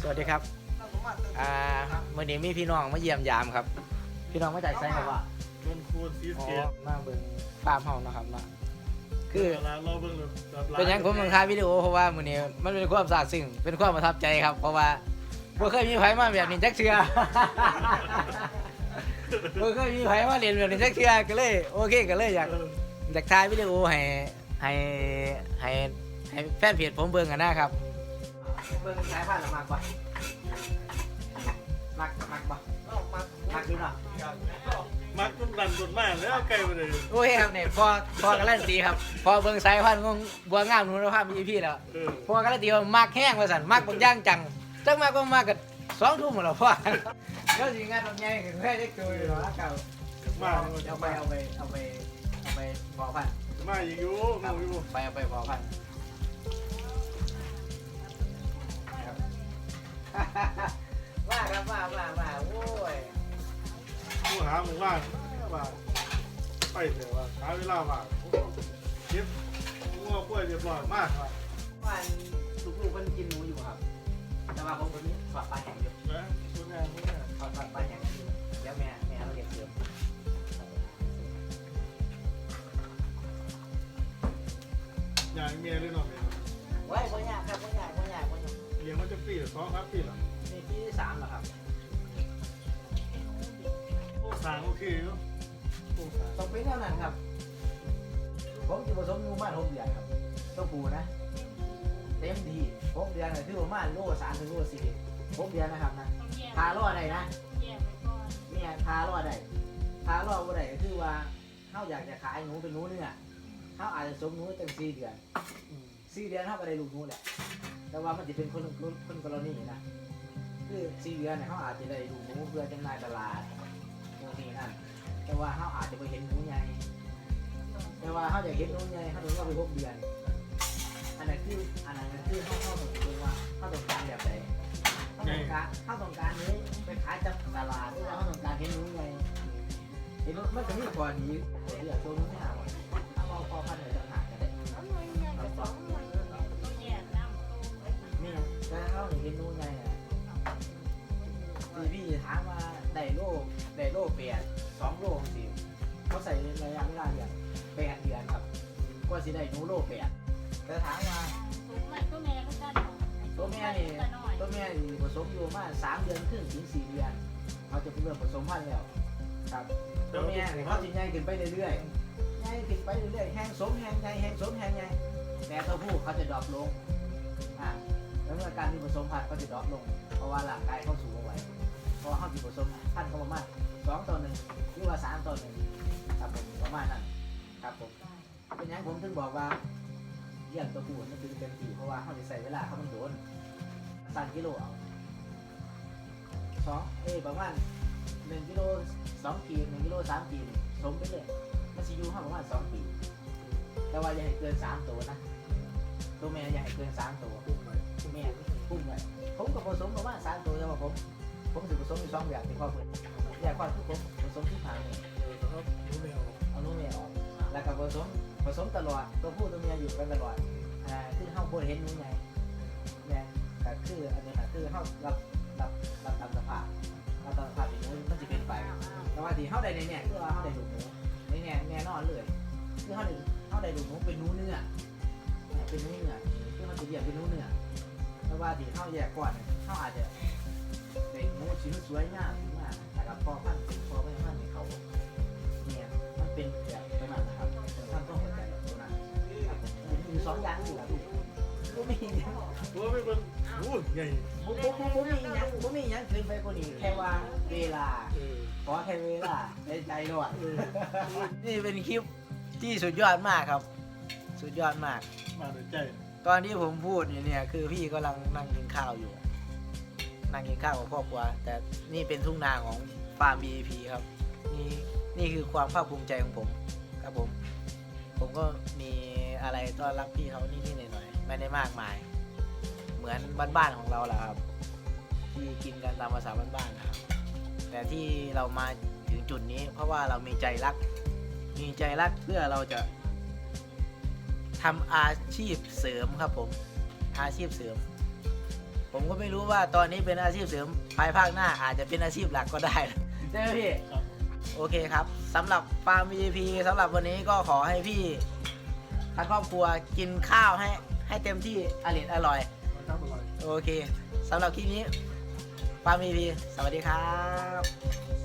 สวัสดีครับ อ่ามื่อนี้มีพี่น้องมาเยี่ยมยามครับ พี่น้องมาจากไซน์ครับว่าชวนคูณซีสอ๋อเกตมาเบิ่งฟาร์มเฮานะครับเนาะคือ ร้านเราเบิ่งเลยแบบร้าเป็นหยังผมเบิ่งถ่ายวิดีโอเพราะว่ามื้อนี้มันเป็นความซาบซึ้งเป็นความประทับใจครับ เพราะว่าบ่เคยมีไผมาแบบนี้จักเทื่อ บ่เคยมีไผมาเรียนแบบนี้จักเทื่อก็เลย โอเคก็เลยอยาก เอออยากถ่ายวิดีโอให้ให้ให้ให้แฟนเพจผมเบิ่งกันนะครับ เบิ่งสายพันธุ์ละมากกว่ามักมักบ่มักอยู่เนาะมักต้นดันต้นมากแล้วไกลไปเลยโอเคครับเนี่ยพอพอการันตีครับ พอเบิ่งสายพันธุ์ของบัวงามหนูนภาพมีพี่แล้วเออพอการันตีว่ามักแห้งว่าสั่นมักบางอย่างจังจังมากก็มากกันสองทุ่มหมดแล้วพ่อเดี๋ยวสิงานตรงใหญ่กันแค่ได้ตัวอยู่หรอเก่ามาเอาไปเอาไปเอาไปเอาไปพอพันธุ์มาอีกอยู่ครับงูอยู่ไปเอาไปพอพัน มาครับมามามาโอ้ยกูหาหมู่บ้านว่าไปเถอะว่าหาเวลาว่างเก็บงัวกล้วยเรียบร้อยมากครับวันลูกๆมันกินหนูอยู่ครับ แต่ว่าผมคนนี้ฝากปลาแห้งอยู่นะคุณงานคุณงานฝากปลาแห้งอยู่เดี๋ยวแม่แม่เราเรียกเสริมอยากเมียหรือน้องเมียไว้บ่ยากครับบ่ยากบ่ย ปีหรือสองครับปีหรอนี่ปีที่สามแล้วครับโอ้สางโอเคอยู่โอ้สางต้องเป็นเท่านั้นครับ ผมจะผสมงูมาหกเดือนครับต้องปูนะ เต็มที่หกเดือนน่ะคือประมาณโลสามถึงโลสี่หกเดือนนะครับนะทารอดได้นะเนี่ยทารอดได้ทารอดบ่ได้ก็คือว่าเขาอยากจะขายหนูเป็นหนูเนื้อเขาอาจจะสมหนูตั้งสี่เดือน อืม สี่เดือนเขาก็ได้ลูกหนูแหละ แต่ว่ามันจะเป็นคนคนคนกรณีนะคือสี่เดือนเนี่ยเขาอาจจะได้ลูกหนูเพื่อจำหน่ายตลาดโน่นนี่นั่นแต่ว่าเขาอาจจะไปเห็นหนูใหญ่แต่ว่าเขาอยากเห็นหนูใหญ่เขาต้องรอไปหกเดือน อันนั้นคืออันนั้นคือเขาเขาต้องดูว่าเขาต้องการแบบไหนเขาต้องการเขาต้องการนี้ไปขายจับตลาดหรือว่าเขาต้องการเห็นหนูใหญ่เห็นมันจะมีกว่านี้เดี๋ยวตัวนู้นเนี่เอาเอาพอพันเลยต่างหาก นได้นี่แล้วเขาเห็นหนูใหญ่อะทีพี่ถามว่าได้โลได้โลเปียสองโลสิเขาใส่ระยะเวลาเดือนแปดเดือนครับกว่าสิได้หนูโลแปดแต่ถามว่าตัวแม่นี่ตัวแม่นี่ผสมอยู่ประมาณสามเดือนครึ่งถึงสี่เดือนเขาจะเริ่มผสมพันธุ์แล้วครับตัวแม่เขาจะใหญ่ขึ้นไปเรื่อยๆใหญ่ขึ้นไปเรื่อยๆแห้งสมแห้งใหญ่แห้งสมแห้งใหญ่ แต่ตัวผู้เขาจะดรอปลงอ่าแล้วเมื่อการที่ผสมพันธุ์เขาจะดรอปลง เพราะว่าร่างกายเขาสูงเอาไว้พราะว่าเขาจะผสมพันธุ์เขาประมาณสองต่อหนึ่งหรือว่าสามต่อหนึ่งครับผมประมาณนั้นครับผมเป็นอย่างผมถึงบอกว่าเลี้ยงตัวผู้มันคือเต็มที่เพราะว่าเขาจะใส่เวลาเขามันโดนสั่งกิโลเอาสองเอ้ประมาณหนึ่งกิโลสองขีดหนึ่งกิโลสามขีดสมไปเลยมันสิอยู่ห้าประมาณสองปี แต่ว่าอย่าให้เกินสามตัวนะตัวแม่อย่าให้เกินสามตัวปุ้มไปแม่พุ่งไว้ผมกับผสมประมาณสามตัวแต่ว่าผมผมสิผสมอยู่สองแบบที่พ่อเปิดแยกความทุกผมผสมที่ผ่านนี่เออแล้วรู้แมวเอาลูกแม่ออกแล้วก็ผสมผสมตลอดตัวผู้ตัวเมียอยู่กันตลอดอ่าคือเข้าบนเห็นนู้นไงแม่ก็คืออันนี้ค่ะคือเข้ารับรับรับตามสภาพรับตามสภาพที่นู้นมันจะเป็นไปแต่ว่าที่เข้าได้ในเนี่ยคือว่าเข้าได้ดูหนูในเนี่ยแน่นอนเลยคือเข้าได้ เข้าได้ดูหนูเป็นหนูเนื้อเนี่ยเป็นหนูเนื้อคือมันจะเรียกเป็นหนูเนื้อแต่ว่าที่เข้าแยกก่อนเนี่ยเข้าอาจจะเป็นหนูชิ้นสวยงามมากแต่กับพอพันธุ์พอไม่พันธุ์ให้เขาเนี่ยมันเป็นแบบประมาณนะครับท่านต้องเข้าใจแบบนั้นครับผมมีสองอย่างอยู่ครับก็มีอย่างตัวไม่เป็นโอ้ยใหญ่ผมผมผมผมมีอย่างผมมีอย่างเกินไปกว่านี้แค่ว่าเวลาเออขอแค่เวลาในใจด้วยเออนี่เป็นคลิป ที่สุดยอดมากครับ สุดยอดมาก มาแต่ใจตอนที่ผมพูดอยู่เนี่ยคือพี่กำลังนั่งกินข้าวอยู่ นั่งกินข้าวกับครอบครัวแต่นี่เป็นทุ่งนาของฟาร์ม BEP ครับ นี่นี่คือความภาคภูมิใจของผมครับผม ผมก็มีอะไรต้อนรับพี่เขานิดๆหน่อยๆไม่ได้มากมาย เหมือนบ้านๆของเราแหละครับ ที่กินกันตามภาษาบ้านๆนะครับ แต่ที่เรามาถึงจุดนี้เพราะว่าเรามีใจรัก มีใจรักเพื่อเราจะทำอาชีพเสริมครับผมอาชีพเสริม ผมก็ไม่รู้ว่าตอนนี้เป็นอาชีพเสริมภายภาคหน้าอาจจะเป็นอาชีพหลักก็ได้นะใช่ไหมพี่ครับโอเคครับสำหรับฟาร์ม VIP สำหรับวันนี้ก็ขอให้พี่ทั้งครอบครัวกินข้าวให้ให้เต็มที่อร่อยอร่อยมาครับอร่อยโอเคสำหรับคลิปนี้ฟาร์ม VIP สวัสดีครับ